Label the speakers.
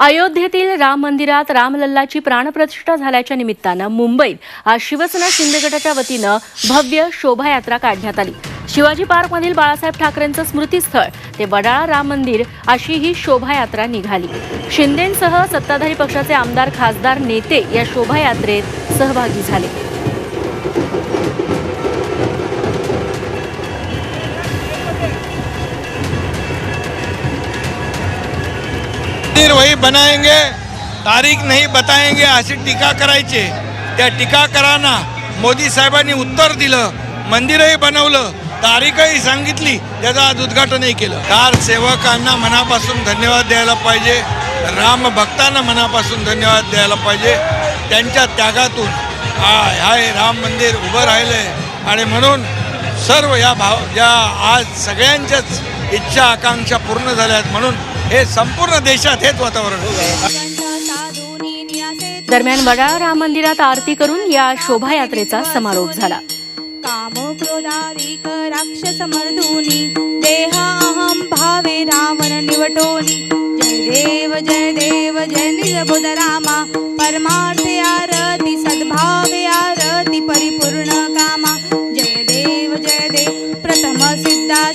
Speaker 1: अयोध्येतील राम मंदिरात रामलल्लाची प्राणप्रतिष्ठा झाल्याच्या निमित्तानं मुंबईत आज शिवसेना शिंदे गटाच्या वतीनं भव्य शोभायात्रा काढण्यात आली. शिवाजी पार्कमधील बाळासाहेब ठाकरेंचं स्मृतीस्थळ ते वडाळा राम मंदिर अशी ही शोभायात्रा निघाली. शिंदेंसह सत्ताधारी पक्षाचे आमदार खासदार नेते या शोभायात्रेत सहभागी झाले.
Speaker 2: मंदिर बनाएंगे तारीख नाही बताएंगे अशी टीका करायचे त्या टीकाकारांना मोदी साहेबांनी उत्तर दिलं मंदिरही बनवलं तारीखही सांगितली त्याचं आज उद्घाटनही केलं. कार सेवकांना मनापासून धन्यवाद द्यायला पाहिजे राम भक्तांना मनापासून धन्यवाद द्यायला पाहिजे त्यांच्या त्यागातून हाय राम मंदिर उभं राहिलंय. आणि म्हणून सर्व या भाव या आज सगळ्यांच्याच इच्छा आकांक्षा पूर्ण झाल्या आहेत म्हणून हे संपूर्ण देशात हेच वातावरण
Speaker 1: दरम्यान वडाळा राम मंदिरात आरती करून या शोभायात्रेचा समारोप झाला.
Speaker 3: काम क्रोधारिक राक्षस मर्दोनी देह भावे रावण निवटोनी. देव जय देव जय निजबुध रामा. परमार्थ आरती सद्भावे आरती परिपूर्ण कामा. जय देव जय देव प्रथम सिद्धा